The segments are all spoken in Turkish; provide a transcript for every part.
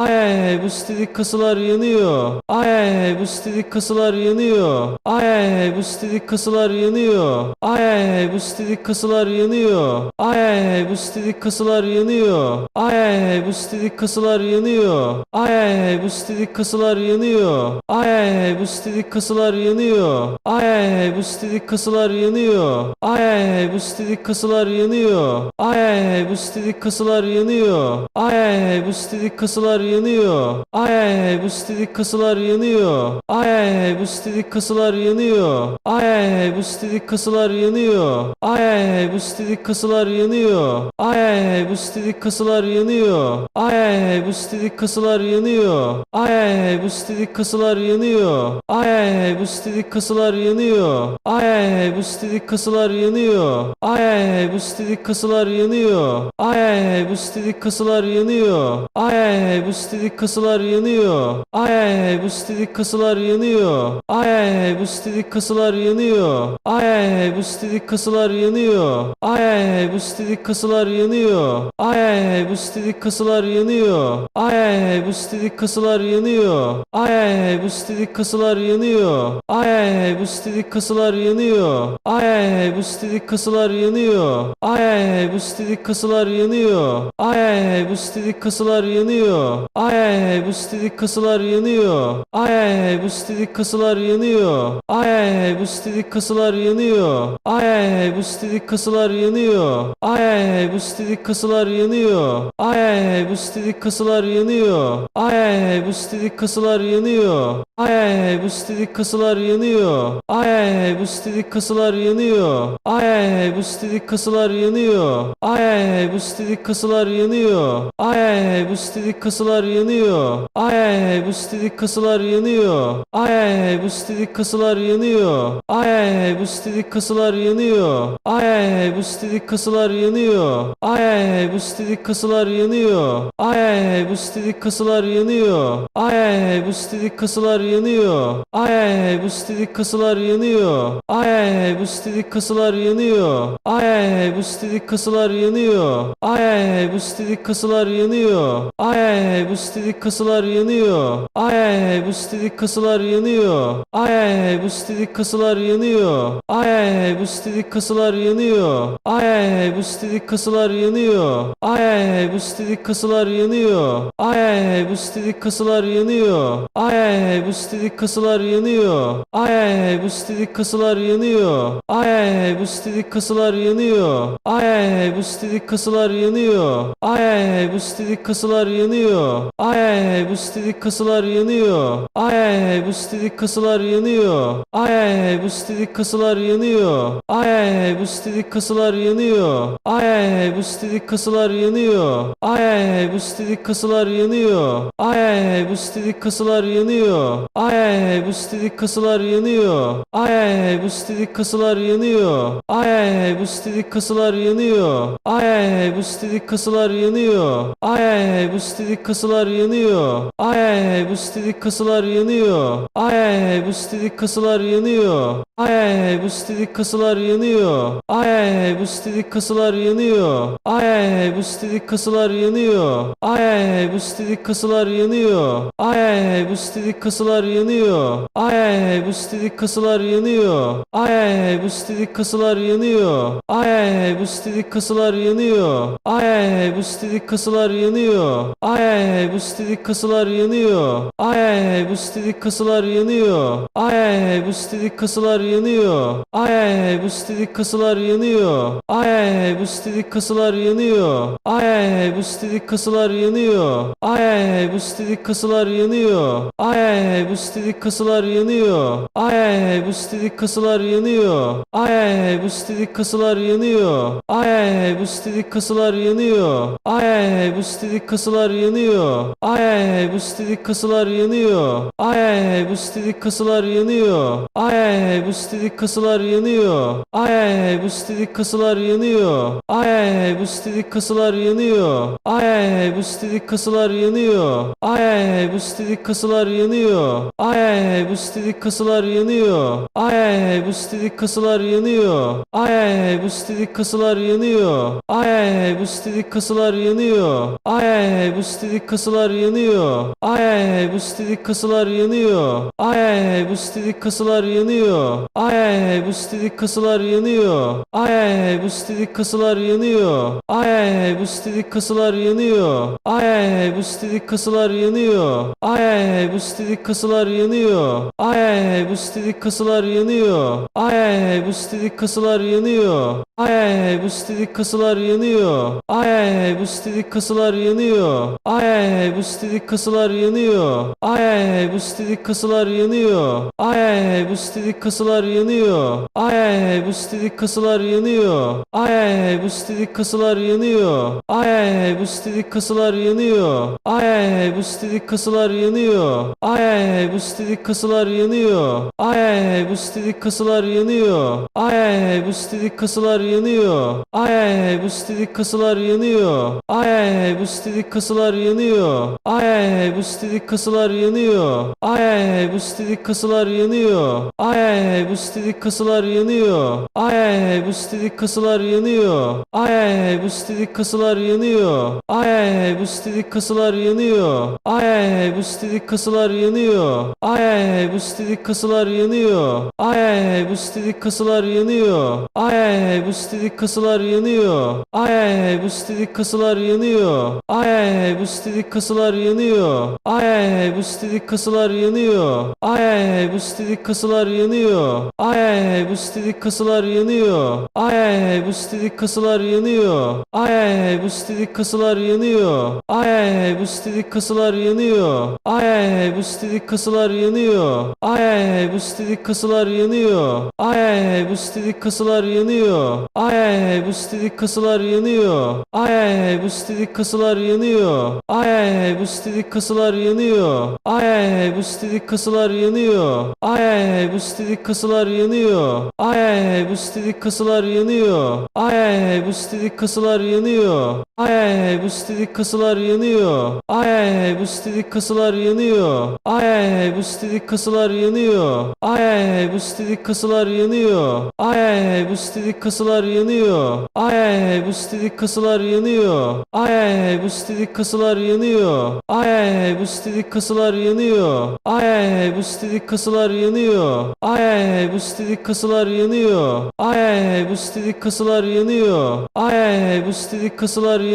Ay ay ay bu stilik kasılar yanıyor. Ay ay ay bu stilik kasılar yanıyor. Ay ay ay bu stilik kasılar yanıyor. Ay ay ay bu stilik kasılar yanıyor. Ay ay ay bu stilik kasılar yanıyor. Ay ay ay bu stilik kasılar yanıyor. Ay ay ay bu stilik kasılar yanıyor. Ay ay ay bu stilik kasılar yanıyor. Ay ay ay bu stilik kasılar yanıyor. Ay ay ay bu stilik kasılar yanıyor. Ay ay ay bu stilik kasılar yanıyor. Ay ay ay bu stilik kasılar yanıyor. Ay ay ay bu stilik kasılar yanıyor. Ay ay ay bu stilik kasılar yanıyor. Ay ay ay bu stilik kasılar yanıyor. Ay ay ay bu stilik kasılar yanıyor. Ay ay ay bu stilik kasılar yanıyor. Ay ay ay bu stilik kasılar yanıyor. Ay ay ay bu stilik kasılar yanıyor. Ay ay ay bu stilik kasılar yanıyor. Ay ay ay bu stilik kasılar yanıyor. Ay ay ay bu stilik kasılar yanıyor. Ay ay ay bu stilik kasılar yanıyor. Ay ay ay bu stilik kasılar yanıyor. Ay ay ay bu stilik kasılar yanıyor. Ay ay ay bu stilik kasılar yanıyor. Ay ay ay bu stilik kasılar yanıyor. Ay ay ay bu stilik kasılar yanıyor. Ay ay ay bu stilik kasılar yanıyor. Ay ay ay bu stilik kasılar yanıyor. Ay ay ay bu stilik kasılar yanıyor. Ay ay ay bu stilik kasılar yanıyor. Ay ay ay bu stilik kasılar yanıyor. Ay ay ay bu stilik kasılar yanıyor. Ay ay ay bu stilik kasılar yanıyor. Ay ay ay bu stilik kasılar yanıyor. Ay ay ay bu stilik kasılar yanıyor. Ay ay ay bu stilik kasılar yanıyor. Ay ay ay bu stilik kasılar yanıyor. Ay ay ay bu stilik kasılar yanıyor. Ay ay ay bu stilik kasılar yanıyor. Ay ay ay bu stilik kasılar yanıyor. Ay ay ay bu stilik kasılar yanıyor. Ay ay ay bu stilik kasılar yanıyor. Ay ay ay bu stilik kasılar yanıyor. Ay ay ay bu stilik kasılar yanıyor. Ay ay ay bu stilik kasılar yanıyor. Ay ay ay bu stilik kasılar yanıyor. Ay ay ay bu stilik kasılar yanıyor. Ay ay ay bu stilik kasılar yanıyor. Ay ay ay bu stilik kasılar yanıyor. Ay ay ay bu stilik kasılar yanıyor. Ay ay ay bu stilik kasılar yanıyor. Ay ay ay bu stilik kasılar yanıyor. Ay ay ay bu stilik kasılar yanıyor. Ay ay ay bu stilik kasılar yanıyor. Ay ay ay bu stilik kasılar yanıyor. Ay ay ay bu stilik kasılar yanıyor. Ay ay ay bu stilik kasılar yanıyor. Ay ay ay bu stilik kasılar yanıyor. Ay ay ay bu stilik kasılar yanıyor. Ay ay ay bu stilik kasılar yanıyor. Ay ay ay bu stilik kasılar yanıyor. Ay ay ay bu stilik kasılar yanıyor. Ay ay ay bu stilik kasılar yanıyor. Ay ay ay bu stilik kasılar yanıyor. Ay ay ay bu stilik kasılar yanıyor. Ay ay ay bu stilik kasılar yanıyor. Ay ay ay bu stilik kasılar yanıyor. Ay ay ay bu stilik kasılar yanıyor. Ay ay ay bu stilik kasılar yanıyor. Ay ay ay bu stilik kasılar yanıyor. Ay ay ay bu stilik kasılar yanıyor. Ay ay ay bu stilik kasılar yanıyor. Ay ay ay bu stilik kasılar yanıyor. Ay ay ay bu stilik kasılar yanıyor. Ay ay ay bu stilik kasılar yanıyor. Ay ay ay bu stilik kasılar yanıyor. Ay ay ay bu stilik kasılar yanıyor. Ay ay ay bu stilik kasılar yanıyor. Ay ay ay bu stilik kasılar yanıyor. Ay ay ay bu stilik kasılar yanıyor. Ay ay ay bu stilik kasılar yanıyor. Ay ay ay bu stilik kasılar yanıyor. Ay ay ay bu stilik kasılar yanıyor. Ay ay ay bu stilik kasılar yanıyor. Ay ay ay bu stilik kasılar yanıyor. Ay ay ay bu stilik kasılar yanıyor. Ay ay ay bu stilik kasılar yanıyor. Ay ay ay bu stilik kasılar yanıyor. Ay ay ay bu stilik kasılar yanıyor. Ay ay ay bu stilik kasılar yanıyor. Ay ay ay bu stilik kasılar yanıyor. Ay ay ay bu stilik kasılar yanıyor. Ay ay ay bu stilik kasılar yanıyor. Ay ay ay bu stilik kasılar yanıyor. Ay ay ay bu stilik kasılar yanıyor. Ay ay ay bu stilik kasılar yanıyor. Ay ay ay bu stilik kasılar yanıyor. Ay ay ay bu stilik kasılar yanıyor. Ay ay ay bu stilik kasılar yanıyor. Ay ay ay bu stilik kasılar yanıyor. Ay ay ay bu stilik kasılar yanıyor. Ay ay ay bu stilik kasılar yanıyor. Ay ay ay bu stilik kasılar yanıyor. Ay ay ay bu stilik kasılar yanıyor. Ay ay ay bu stilik kasılar yanıyor. Ay ay ay bu stilik kasılar yanıyor. Ay ay ay bu stilik kasılar yanıyor. Ay ay ay bu stilik kasılar yanıyor. Ay ay ay bu stilik kasılar yanıyor. Ay ay ay bu stilik kasılar yanıyor. Ay ay ay bu stilik kasılar yanıyor. Ay ay ay bu stilik kasılar yanıyor. Ay ay ay bu stilik kasılar yanıyor. Ay ay ay bu stilik kasılar yanıyor. Ay ay ay bu stilik kasılar yanıyor. Ay ay ay bu stilik kasılar yanıyor. Ay ay ay bu stilik kasılar yanıyor. Ay ay ay bu stilik kasılar yanıyor. Ay ay ay bu stilik kasılar yanıyor. Ay ay ay bu stilik kasılar yanıyor. Ay ay ay bu stilik kasılar yanıyor. Ay ay ay bu stilik kasılar yanıyor. Ay ay ay bu stilik kasılar yanıyor. Ay ay ay bu stilik kasılar yanıyor. Ay ay ay bu stilik kasılar yanıyor. Ay ay ay bu stilik kasılar yanıyor. Ay ay ay bu stilik kasılar yanıyor. Ay ay ay bu stilik kasılar yanıyor. Ay ay ay bu stilik kasılar yanıyor. Ay ay ay bu stilik kasılar yanıyor. Ay ay ay bu stilik kasılar yanıyor. Ay ay ay bu stilik kasılar yanıyor. Ay ay ay bu stilik kasılar yanıyor. Ay ay ay bu stilik kasılar yanıyor. Ay ay ay bu stilik kasılar yanıyor. Ay ay ay bu stilik kasılar yanıyor. Ay ay ay bu stilik kasılar yanıyor. Ay ay ay bu stilik kasılar yanıyor. Ay ay ay bu stilik kasılar yanıyor. Ay ay ay bu stilik kasılar yanıyor. Ay ay ay bu stilik kasılar yanıyor. Ay ay ay bu stilik kasılar yanıyor. Ay ay ay bu stilik kasılar yanıyor. Ay ay ay bu stilik kasılar yanıyor. Ay ay ay bu stilik kasılar yanıyor. Ay ay ay bu stilik kasılar yanıyor. Ay ay ay bu stilik kasılar yanıyor. Ay ay ay bu stilik kasılar yanıyor. Ay ay ay bu stilik kasılar yanıyor. Ay ay ay bu stilik kasılar yanıyor. Ay ay ay bu stilik kasılar yanıyor. Ay ay ay bu stilik kasılar yanıyor. Ay ay ay bu stilik kasılar yanıyor. Ay ay ay bu stilik kasılar yanıyor. Ay ay ay bu stilik kasılar yanıyor. Ay ay ay bu stilik kasılar yanıyor. Ay ay ay bu stilik kasılar yanıyor. Ay ay ay bu stilik kasılar yanıyor. Ay ay ay bu stilik kasılar yanıyor. Ay ay ay bu stilik kasılar yanıyor. Ay ay ay bu stilik kasılar yanıyor. Ay ay ay bu stilik kasılar yanıyor. Ay ay ay bu stilik kasılar yanıyor. Ay ay ay bu stilik kasılar yanıyor. Ay ay ay bu stilik kasılar yanıyor. Ay ay ay bu stilik kasılar yanıyor. Ay ay ay bu stilik kasılar yanıyor. Ay ay ay bu stilik kasılar yanıyor. Ay ay ay bu stilik kasılar yanıyor. Ay ay ay bu stilik kasılar yanıyor. Ay ay ay bu stilik kasılar yanıyor. Ay ay ay bu stilik kasılar yanıyor. Ay ay ay bu stilik kasılar yanıyor. Ay ay ay bu stilik kasılar yanıyor. Ay ay ay bu stilik kasılar yanıyor. Ay ay ay bu stilik kasılar yanıyor. Ay ay ay bu stilik kasılar yanıyor. Ay ay ay bu stilik kasılar yanıyor.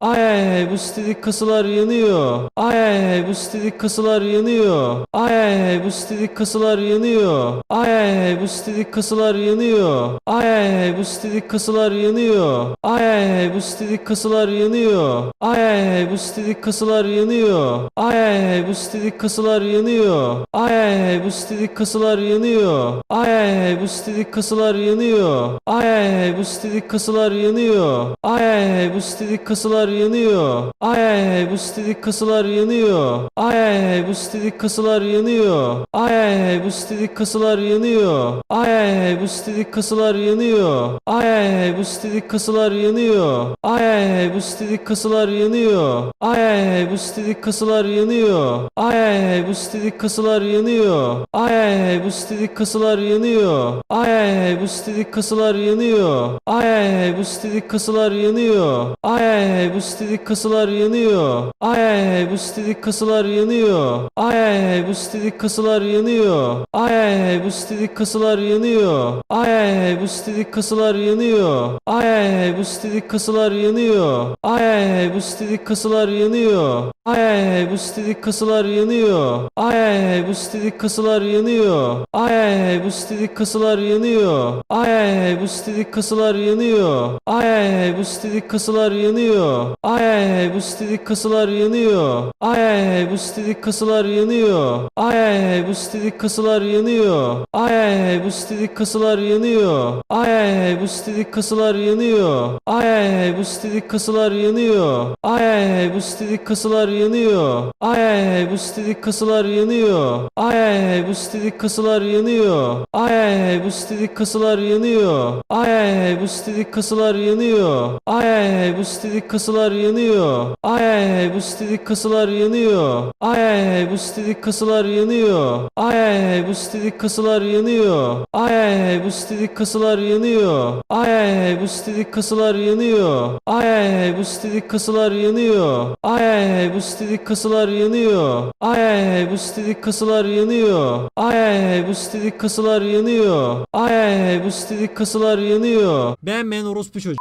Ay ay ay bu stilik kasılar yanıyor. Ay ay ay bu stilik kasılar yanıyor. Ay ay ay bu stilik kasılar yanıyor. Ay ay ay bu stilik kasılar yanıyor. Ay ay ay bu stilik kasılar yanıyor. Ay ay ay bu stilik kasılar yanıyor. Ay ay ay bu stilik kasılar yanıyor. Ay ay ay bu stilik kasılar yanıyor. Ay ay ay bu stilik kasılar yanıyor. Ay ay ay bu stilik kasılar yanıyor. Ay ay ay bu stilik kasılar yanıyor. Ay ay ay bu stilik kasılar yanıyor. Ay ay ay bu stilik kasılar yanıyor. Ay ay ay bu stilik kasılar yanıyor. Ay ay ay bu stilik kasılar yanıyor. Ay ay ay bu stilik kasılar yanıyor. Ay ay ay bu stilik kasılar yanıyor. Ay ay ay bu stilik kasılar yanıyor. Ay ay ay bu stilik kasılar yanıyor. Ay ay ay bu stilik kasılar yanıyor. Ay ay ay bu stilik kasılar yanıyor. Ay ay ay bu stilik kasılar yanıyor. Ay ay ay bu stilik kasılar yanıyor. Ay ay ay bu stilik kasılar yanıyor. Ay ay ay bu stilik kasılar yanıyor. Ay ay ay bu stilik kasılar yanıyor. Ay ay ay bu stilik kasılar yanıyor. Ay ay ay bu stilik kasılar yanıyor. Ay ay ay bu stilik kasılar yanıyor. Ay ay ay bu stilik kasılar yanıyor. Ay ay ay bu stilik kasılar yanıyor. Ay ay ay bu stilik kasılar yanıyor. Ay ay ay bu stilik kasılar yanıyor. Ay ay ay bu stilik kasılar yanıyor. Ay ay ay bu stilik kasılar yanıyor. Ay ay ay bu stilik kasılar yanıyor. Ay ay ay bu stilik kasılar yanıyor. Ay ay ay bu stilik kasılar yanıyor. Ay ay ay bu stilik kasılar yanıyor. Ay ay ay bu stilik kasılar yanıyor. Ay ay ay bu stilik kasılar yanıyor. Ay ay ay bu stilik kasılar yanıyor. Ay ay ay bu stilik kasılar yanıyor. Ay ay ay bu stilik kasılar yanıyor. Ay ay ay bu stilik kasılar yanıyor. Ay ay ay bu stilik kasılar yanıyor. Ay ay ay ay bu stilik kasılar yanıyor. Ay ay ay bu stilik kasılar yanıyor. Ay ay ay bu stilik kasılar yanıyor. Ay ay ay bu stilik kasılar yanıyor. Ay ay ay bu stilik kasılar yanıyor. Ay ay ay bu stilik kasılar yanıyor. Ay ay ay bu stilik kasılar yanıyor. Ay ay ay bu stilik kasılar yanıyor. Ay ay ay bu stilik kasılar yanıyor. Ay ay ay bu stilik kasılar yanıyor. Ay ay ay bu stilik kasılar yanıyor. Beğenmeyen orospu çocuğu.